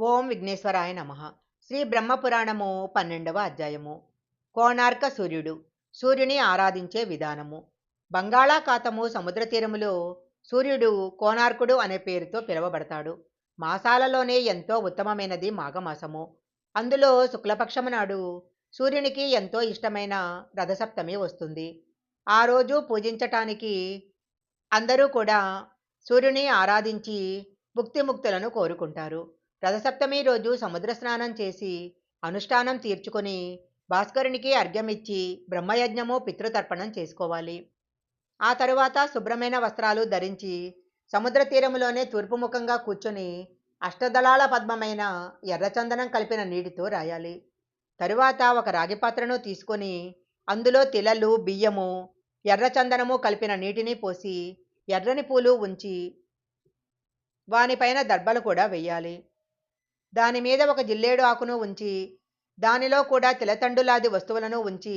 ఓం విఘ్నేశ్వరాయ నమ. శ్రీ బ్రహ్మపురాణము పన్నెండవ అధ్యాయము. కోణార్క సూర్యుడు సూర్యుని ఆరాధించే విధానము. బంగాళాఖాతము సముద్ర తీరములో సూర్యుడు కోణార్కుడు అనే పేరుతో పిలువబడతాడు. మాసాలలోనే ఎంతో ఉత్తమమైనది మాఘమాసము. అందులో శుక్లపక్షము నాడు సూర్యునికి ఎంతో ఇష్టమైన రథసప్తమి వస్తుంది. ఆ రోజు పూజించటానికి అందరూ కూడా సూర్యుని ఆరాధించి ముక్తిముక్తులను కోరుకుంటారు. రథసప్తమి రోజు సముద్ర స్నానం చేసి అనుష్ఠానం తీర్చుకొని భాస్కరునికి అర్ఘ్యమిచ్చి బ్రహ్మయజ్ఞము పితృతర్పణం చేసుకోవాలి. ఆ తరువాత శుభ్రమైన వస్త్రాలు ధరించి సముద్ర తీరములోనే తూర్పుముఖంగా కూర్చొని అష్టదళాల పద్మమైన ఎర్రచందనం కలిపిన నీటితో రాయాలి. తరువాత ఒక రాగి పాత్రను తీసుకొని అందులో తిలలు బియ్యము ఎర్రచందనము కలిపిన నీటిని పోసి ఎర్రని పూలు ఉంచి వానిపైన దర్బలు కూడా వెయ్యాలి దాని మీద ఒక జిల్లేడు ఆకును ఉంచి దానిలో కూడా తిలతండులాది వస్తువులను ఉంచి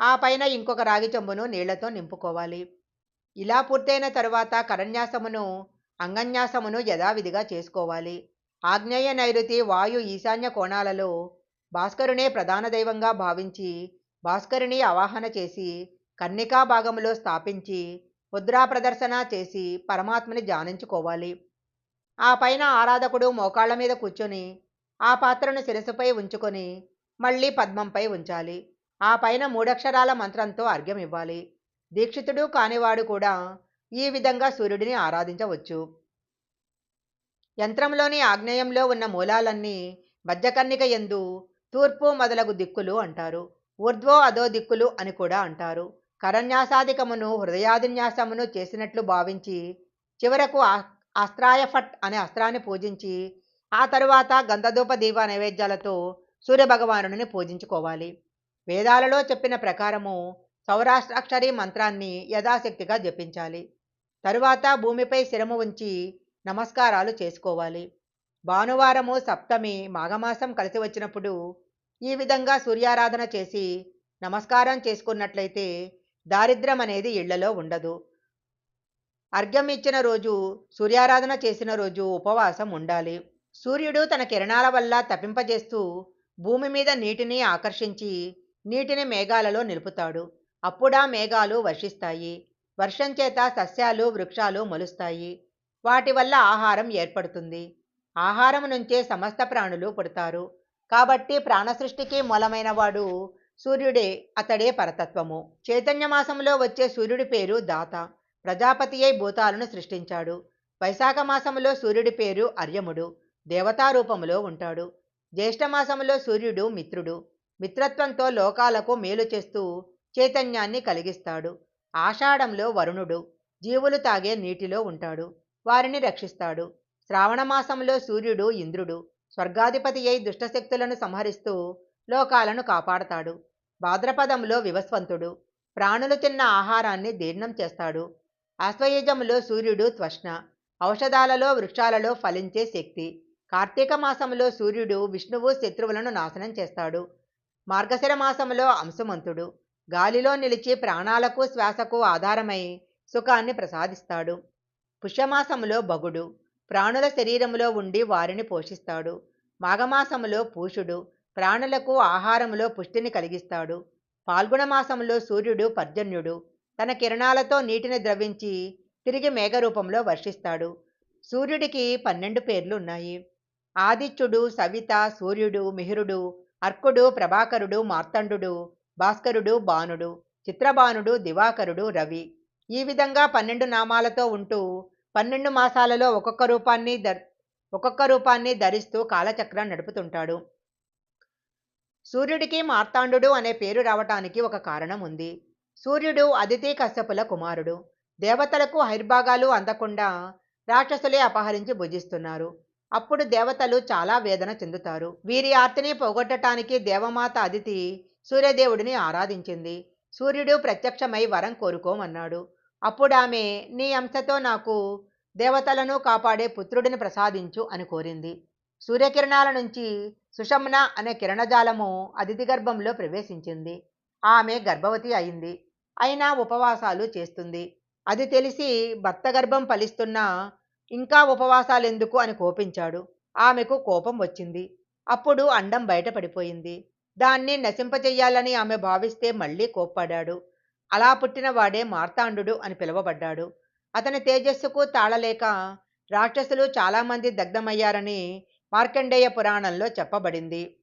ఆ పైన ఇంకొక రాగి చెంబును నీళ్ళతో నింపుకోవాలి. ఇలా పూర్తయిన తరువాత కరన్యాసమును అంగన్యాసమును యథావిధిగా చేసుకోవాలి. ఆగ్నేయ నైరుతి వాయు ఈశాన్య కోణాలలో భాస్కరునే ప్రధాన దైవంగా భావించి భాస్కరుని అవాహన చేసి కన్నికా భాగములో స్థాపించి ముద్రా ప్రదర్శన చేసి పరమాత్మని ధ్యానించుకోవాలి. ఆ పైన ఆరాధకుడు మోకాళ్ళ మీద కూర్చొని ఆ పాత్రను శిరస్సుపై ఉంచుకొని మళ్ళీ పద్మంపై ఉంచాలి. ఆ పైన మూడక్షరాల మంత్రంతో అర్ఘ్యం ఇవ్వాలి. దీక్షితుడు కానివాడు కూడా ఈ విధంగా సూర్యుడిని ఆరాధించవచ్చు. యంత్రంలోని ఆగ్నేయంలో ఉన్న మూలాలన్నీ మధ్యకన్నిక ఎందు తూర్పు మొదలగు దిక్కులు అంటారు. ఊర్ధ్వో అధో దిక్కులు అని కూడా అంటారు. కరన్యాసాధికమును హృదయాదిన్యాసమును చేసినట్లు భావించి చివరకు అస్త్రాయ ఫట్ అనే అస్త్రాన్ని పూజించి ఆ తరువాత గంధధూప దీప నైవేద్యాలతో సూర్యభగవానుడిని పూజించుకోవాలి. వేదాలలో చెప్పిన ప్రకారము సౌరాష్ట్రాక్షరి మంత్రాన్ని యథాశక్తిగా జపించాలి. తరువాత భూమిపై శిరము ఉంచి నమస్కారాలు చేసుకోవాలి. భానువారము సప్తమి మాఘమాసం కలిసి వచ్చినప్పుడు ఈ విధంగా సూర్యారాధన చేసి నమస్కారం చేసుకున్నట్లయితే దారిద్ర్యం అనేది ఇళ్ళలో ఉండదు. అర్ఘ్యం ఇచ్చిన రోజు సూర్యారాధన చేసిన రోజు ఉపవాసం ఉండాలి. సూర్యుడు తన కిరణాల వల్ల తప్పింపజేస్తూ భూమి మీద నీటిని ఆకర్షించి నీటిని మేఘాలలో నిలుపుతాడు. అప్పుడా మేఘాలు వర్షిస్తాయి. వర్షం చేత సస్యాలు వృక్షాలు మొలుస్తాయి. వాటి వల్ల ఆహారం ఏర్పడుతుంది. ఆహారం నుంచే సమస్త ప్రాణులు పుడతారు. కాబట్టి ప్రాణసృష్టికి మూలమైన వాడు సూర్యుడే అతడే పరతత్వము. చైతన్య మాసంలో వచ్చే సూర్యుడి పేరు దాత. ప్రజాపతి అయి భూతాలను సృష్టించాడు. వైశాఖ మాసములో సూర్యుడి పేరు అర్యముడు. దేవతారూపములో ఉంటాడు. జ్యేష్ఠమాసములో సూర్యుడు మిత్రుడు. మిత్రత్వంతో లోకాలకు మేలు చేస్తూ చైతన్యాన్ని కలిగిస్తాడు. ఆషాఢంలో వరుణుడు. జీవులు తాగే నీటిలో ఉంటాడు. వారిని రక్షిస్తాడు. శ్రావణమాసంలో సూర్యుడు ఇంద్రుడు. స్వర్గాధిపతి అయి దుష్టశక్తులను సంహరిస్తూ లోకాలను కాపాడతాడు. భాద్రపదంలో వివస్వంతుడు. ప్రాణులు తిన్న ఆహారాన్ని జీర్ణం చేస్తాడు. ఆశ్వయుజంలో సూర్యుడు త్వష్ణ ఔషధాలలో వృక్షాలలో ఫలించే శక్తి. కార్తీక మాసంలో సూర్యుడు విష్ణువు శత్రువులను నాశనం చేస్తాడు. మార్గశిర మాసంలో అంశమంతుడు. గాలిలో నిలిచి ప్రాణాలకు శ్వాసకు ఆధారమై సుఖాన్ని ప్రసాదిస్తాడు. పుష్యమాసములో భగుడు. ప్రాణుల శరీరములో ఉండి వారిని పోషిస్తాడు. మాఘమాసములో పూషుడు. ప్రాణులకు ఆహారములో పుష్టిని కలిగిస్తాడు. పాల్గొన సూర్యుడు పర్జన్యుడు. తన కిరణాలతో నీటిని ద్రవించి తిరిగి మేఘరూపంలో వర్షిస్తాడు. సూర్యుడికి పన్నెండు పేర్లు ఉన్నాయి ఆదిత్యుడు సవిత సూర్యుడు మిహిరుడు అర్కుడు ప్రభాకరుడు మార్తండు భాస్కరుడు బాణుడు చిత్రబాణుడు దివాకరుడు రవి. ఈ విధంగా పన్నెండు నామాలతో ఉంటూ పన్నెండు మాసాలలో ఒక్కొక్క రూపాన్ని ధర్ ఒక్కొక్క రూపాన్ని ధరిస్తూ కాలచక్రం నడుపుతుంటాడు. సూర్యుడికి మార్తాండు అనే పేరు రావటానికి ఒక కారణం ఉంది. సూర్యుడు అదితి కశ్యపుల కుమారుడు. దేవతలకు హైర్భాగాలు అందకుండా రాక్షసులే అపహరించి భుజిస్తున్నారు. అప్పుడు దేవతలు చాలా వేదన చెందుతారు. వీరి ఆర్తిని పోగొట్టడానికి దేవమాత అదితి సూర్యదేవుడిని ఆరాధించింది. సూర్యుడు ప్రత్యక్షమై వరం కోరుకోమన్నాడు. అప్పుడు ఆమె నీ అంశతో నాకు దేవతలను కాపాడే పుత్రుడిని ప్రసాదించు అని కోరింది. సూర్యకిరణాల నుంచి సుషమ్న అనే కిరణజాలము అతిథి గర్భంలో ప్రవేశించింది. ఆమె గర్భవతి అయింది. అయినా ఉపవాసాలు చేస్తుంది. అది తెలిసి భర్త గర్భం ఫలిస్తున్నా ఇంకా ఉపవాసాలెందుకు అని కోపించాడు. ఆమెకు కోపం వచ్చింది. అప్పుడు అండం బయటపడిపోయింది. దాన్ని నశింపచెయ్యాలని ఆమె భావిస్తే మళ్ళీ కోప్పడాడు. అలా పుట్టిన వాడే మార్తాండు అని పిలువబడ్డాడు. అతని తేజస్సుకు తాళలేక రాక్షసులు చాలామంది దగ్ధమయ్యారని మార్కండేయ పురాణంలో చెప్పబడింది.